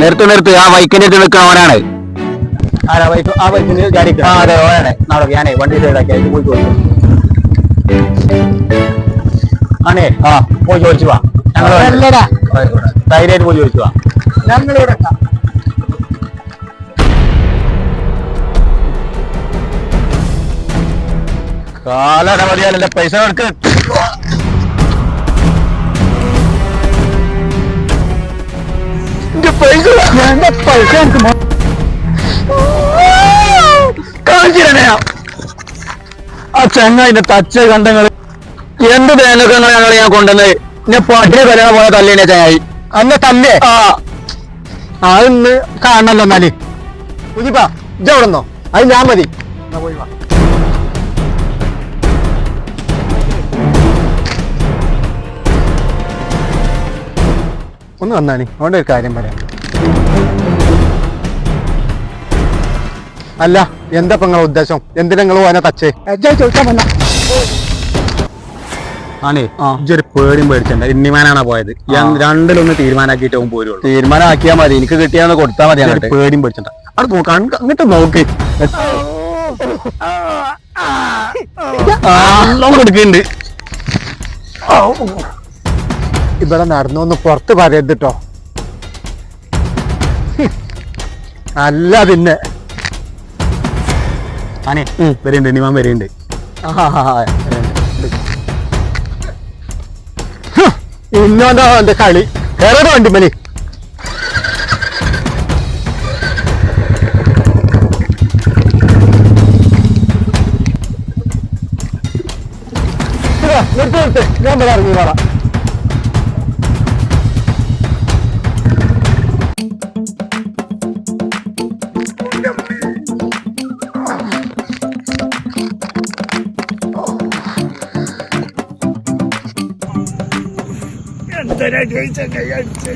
നിർത്ത് നിർത്ത്. ആ ബൈക്കിന്റെ അടുത്ത് ആരാ ബൈക്ക്? ആ ബൈക്കിന് ഗാഡി ആ അതെ ഓനാണ്. ഞാനേ വണ്ടി സൈഡാക്കി അതിന് പോയി ചോദിച്ചു. ആണേ ആ പോയി ചോദിച്ചു വാ. ഞങ്ങൾ ധൈര്യമായിട്ട് പോയി ചോദിച്ചു വാ. ഞങ്ങളിവിടെ കാലനവധിയാലല്ലേ പൈസ കൊടുക്ക് എന്റെ പൈസ എനിക്ക് ആ ചങ്ങായിന്റെ തച്ച കണ്ടങ്ങൾ എന്ത് തേനൊക്കെ ഞങ്ങൾ ഞാൻ കൊണ്ടുവന്നത് ഞാൻ പട്ടിണി കല്യാണം പോലെ തല്ലേനെ ചങ്ങായി. അന്ന് തല്ലേ ആ. അതൊന്ന് കാണണല്ലോ എന്നാൽ. കുഞ്ഞിപ്പാ ഇജ്ജ എവിടെന്നോ അത് ഞാൻ മതി. ഒന്ന് വന്നാണി അതുകൊണ്ട് ഒരു കാര്യം പറയാം. അല്ല എന്താ നിങ്ങളെ ഉദ്ദേശം? എന്തിനാ നിങ്ങൾ പോകാനാ തച്ചേ? ചോദിക്കാൻ വന്ന. ആണേ. ഇജ്ജൊരു പേടിയും പേടിച്ചണ്ട. ഇന്നിമാനാണ് പോയത്? ഞാൻ രണ്ടിലൊന്ന് തീരുമാനാക്കിയിട്ട് അവൻ പോരുള്ളൂ. തീരുമാനമാക്കിയാ മതി. എനിക്ക് കിട്ടിയാന്ന് കൊടുത്താ മതി അങ്ങോട്ട്. പേടിയും പേടിച്ചണ്ട. അവിടെ നോക്ക അങ്ങോട്ട് നോക്ക്. കൊടുക്കുന്നുണ്ട്. ഇവിടെ നടന്നു ഒന്ന് പുറത്ത് പറയരുത് കേട്ടോ അല്ല പിന്നെ. ആനെ. വരുന്നുണ്ട് ഇനിമാൻ വരുന്നുണ്ട് ഇന്നോണ്ടോ എന്റെ കളി. വേറെ വണ്ടി മലി നിർത്ത് നിർത്ത്. ഞാൻ ഇവിടെ ഇറങ്ങി വേണം എന്തിനാ ചോദിച്ച കൈ അടിച്ച്